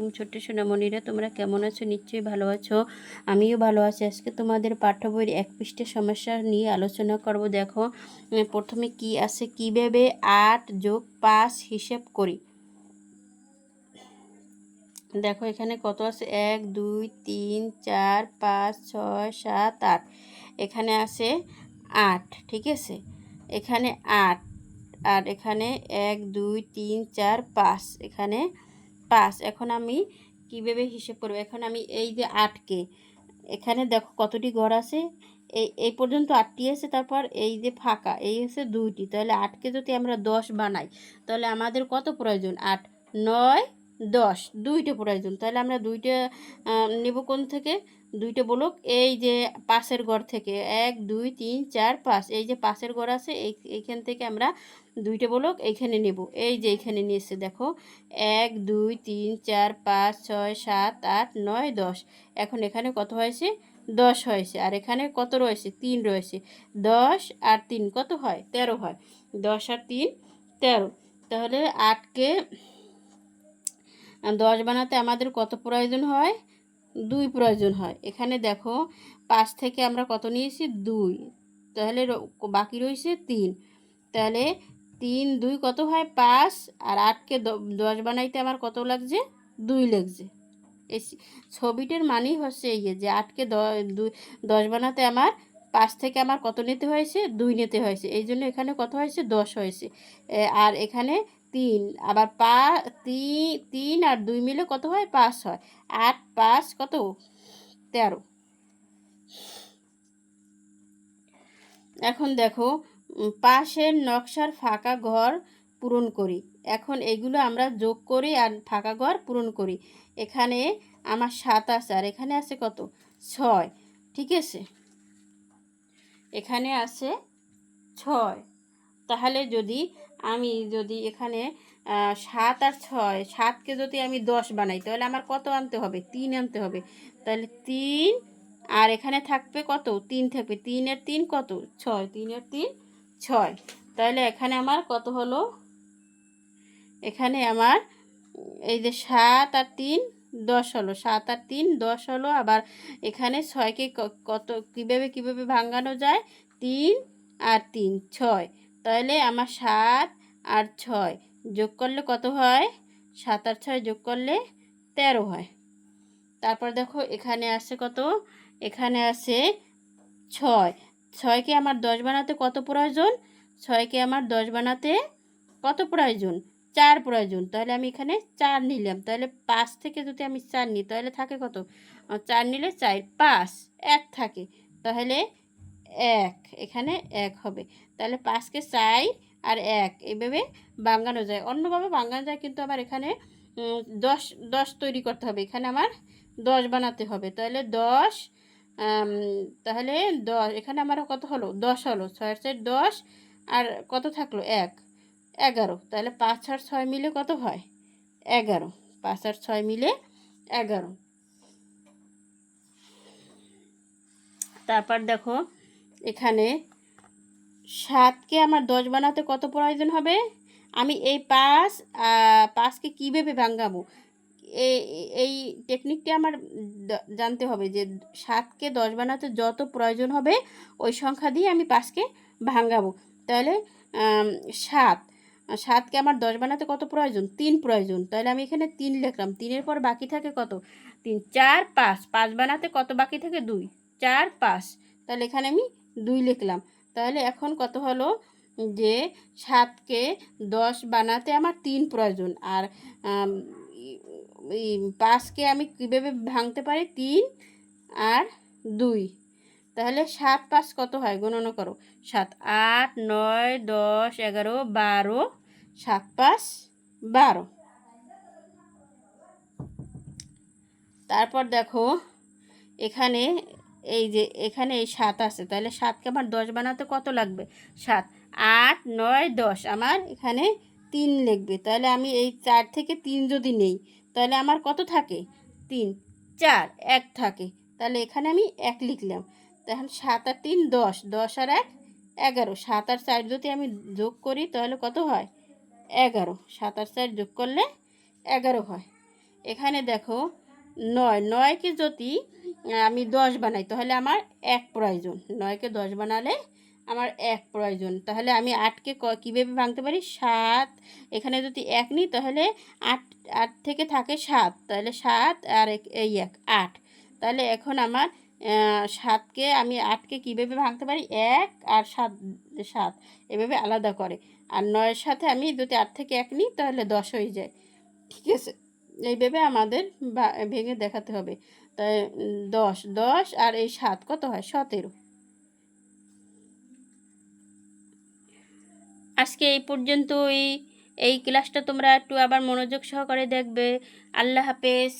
আলাইকুম ছোট্ট সোনামণিরা, তোমরা কেমন আছো? নিশ্চয়ই ভালো আছো। আমিও ভালো আছি। আজকে তোমাদের পাঠ্য বইয়ের এক পৃষ্ঠের সমস্যা নিয়ে আলোচনা করব। দেখো প্রথমে কি আছে? কীভাবে আট যোগ পাঁচ হিসেব করি? দেখো, এখানে কত আছে? এক, দুই, তিন, চার, পাঁচ, ছয়, সাত, আট। এখানে আছে আট, ঠিক আছে? এখানে আট। আর এখানে এক, দুই, তিন, চার, পাঁচ। এখানে পাঁচ এখন আমি কীভাবে হিসেব করব? এখন আমি এই যে আটকে এখানে দেখো কতটি ঘর আছে? এই এই পর্যন্ত আটটি আছে, তারপর এই যে ফাঁকা, এই হচ্ছে দুইটি, তাহলে আটকে যদি আমরা দশ বানাই, তাহলে আমাদের কত প্রয়োজন? আট, নয় দশ, দুইটা প্রয়োজন তাহলে আমরা দুইটা নেব কোন থেকে? দুইটা বলুক। এই যে পাশের ঘর থেকে, এক, দুই, তিন, চার, পাঁচ। এই যে পাশের ঘর আছে, এই, এইখান থেকে আমরা দুইটা বলুক, এইখানে নেব। এই যে এইখানে নিয়েছে দেখো। এক, দুই, তিন, চার, পাঁচ, ছয়, সাত, আট, নয়, দশ। এখন এখানে কত হয়েছে? দশ হয়েছে। আর এখানে কত রয়েছে? তিন রয়েছে। দশ আর তিন কত হয়? তেরো হয়। দশ আর তিন, তেরো। তাহলে আটকে দশ বানাতে আমাদের কত প্রয়োজন হয়? দুই প্রয়োজন হয়। এখানে দেখো, পাঁচ থেকে আমরা কত নিয়েছি? দুই। তাহলে বাকি রয়েছে তিন। তাহলে তিন, দুই কত হয়? পাঁচ। আর আটকে দশ বানাইতে আমার কত লাগছে? দুই লাগছে। এই ছবিটার মানেই হচ্ছে এই যে আটকে দশ বানাতে আমার পাঁচ থেকে আমার কত নিতে হয়েছে? দুই নিতে হয়েছে। এই জন্য এখানে কত হয়েছে? দশ হয়েছে। আর এখানে তিন, আবার পা তিন তিন আর দুই মিলে কত হয়? পাঁচ হয়। আট, পাঁচ কত? তেরো। এখন দেখো পাশের নকশার ফাঁকা ঘর পূরণ করি। এখন এগুলো আমরা যোগ করি আর ফাঁকা ঘর পূরণ করি। এখানে আমার সাত আছে, আর এখানে আছে কত? ছয়। ঠিক আছে? এখানে আছে ছয়। তাহলে যদি আমি যদি এখানে সাত আর ছয়, সাতকে যদি আমি দশ বানাই, তাহলে আমার কত আনতে হবে? তিন আনতে হবে। তাহলে তিন, আর এখানে থাকবে কত? তিন থাকবে। তিনের তিন কত? ছয়। তিনের তিন, ছয়। তাহলে এখানে আমার কত হলো? এখানে আমার, এই যে সাত আর তিন, দশ হলো। সাত আর তিন, দশ হলো। আবার এখানে ছয়কে কত, কীভাবে কীভাবে ভাঙানো যায়? তিন আর তিন, ছয়। তাহলে আমার সাত আর ছয় যোগ করলে কত হয়? সাত আর ছয় যোগ করলে তেরো হয়। তারপর দেখো এখানে আছে কত? এখানে আছে ছয়। ছয়কে আমার দশ বানাতে কত প্রয়োজন? ছয়কে আমার দশ বানাতে কত প্রয়োজন? চার প্রয়োজন। তাহলে আমি এখানে চার নিলাম। তাহলে পাঁচ থেকে যদি আমি চার নিই তাহলে থাকে কত? চার নিলে চার, পাঁচ, এক থাকে। তাহলে এক, এখানে এক হবে। তাহলে পাঁচকে চাই আর এক এইভাবে বাঙ্গানো যায়। অন্যভাবে বাঙ্গানো যায় কিন্তু আমার এখানে দশ দশ তৈরি করতে হবে। এখানে আমার দশ বানাতে হবে। তাহলে দশ তাহলে দশ, এখানে আমার কত হলো? দশ হলো। ছয়ের চার দশ, আর কত থাকল? এক, এগারো। তাহলে পাঁচ আর ছয় মিলে কত হয়? এগারো। পাঁচ আর ছয় মিলে এগারো। তারপর দেখো এখানে সাতকে আমার দশ বানাতে কত প্রয়োজন হবে? আমি এই পাঁচ পাঁচকে কীভাবে ভাঙাবো? এই এই টেকনিকটি আমার জানতে হবে যে সাতকে দশ বানাতে যত প্রয়োজন হবে, ওই সংখ্যা দিয়ে আমি পাঁচকে ভাঙাবো। তাহলে সাত, সাতকে আমার দশ বানাতে কত প্রয়োজন? তিন প্রয়োজন। তাহলে আমি এখানে তিন লিখলাম। তিনের পর বাকি থাকে কত? তিন, চার, পাঁচ। পাঁচ বানাতে কত বাকি থাকে? দুই, চার, পাঁচ। তাহলে এখানে আমি দুই লিখলাম। তাহলে এখন কত হলো? যে সাতকে দশ বানাতে আমার তিন প্রয়োজন। আর পাঁচকে আমি কীভাবে ভাঙতে পারি? তিন আর দুই। তাহলে সাত পাঁচ কত হয়? গণনা করো। সাত, আট, নয়, দশ, এগারো, বারো, সাত পাঁচ, বারো। তারপর দেখো, এখানে এই যে এখানে এই সাত আছে, তাহলে সাতকে আমার দশ বানাতে কত লাগবে? সাত। আট, নয়, দশ। আমার এখানে তিন লিখবে, তাহলে আমি এই চার থেকে তিন যদি নেই, তাহলে আমার কত থাকে? তিন। চার, এক থাকে, তাহলে এখানে আমি এক লিখলাম। তখন সাত আর তিন, দশ। দশ আর এক, এগারো। সাত আর চার যদি আমি যোগ করি, তাহলে কত হয়? এগারো। সাত আর চার যোগ করলে এগারো হয়। এখানে দেখো নয়, নয়কে যদি আমি দশ বানাই, তাহলে আমার এক প্রয়োজন। নয়কে দশ বানালে আমার এক প্রয়োজন। তাহলে আমি আটকে কীভাবে ভাঙতে পারি? সাত। এখানে যদি এক নিই, তাহলে আট আট থেকে থাকে সাত। তাহলে সাত আর এই এক, আট। তাহলে এখন আমার সাতকে আমি আটকে কীভাবে ভাঙতে পারি? এক আর সাত সাত। এভাবে আলাদা করে। আর নয়ের সাথে আমি যদি আট থেকে এক নিই, তাহলে দশ হয়ে যায়। ঠিক আছে? এইভাবে আমাদের ভেঙে দেখাতে হবে। তাই দশ দশ আর এই সাত কত হয়? সতেরো। আজকে এই পর্যন্তই। এই ক্লাসটা তোমরা একটু আবার মনোযোগ সহকারে দেখবে। আল্লাহ হাফেজ।